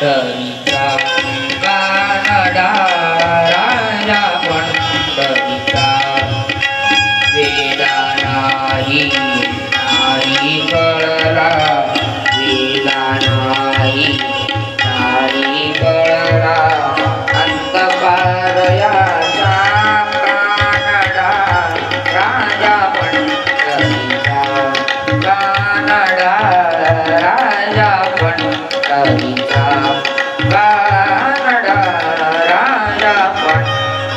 पंढरीचा कानडा राजा पंढरीचा वेदा नाही नाही कळला. वेदा नाही नाही कळला. अंतपारयाचा कानडा राजा पंढरीचा कानडा राजा पंढरीचा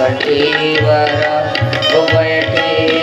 बैठी वर बैठी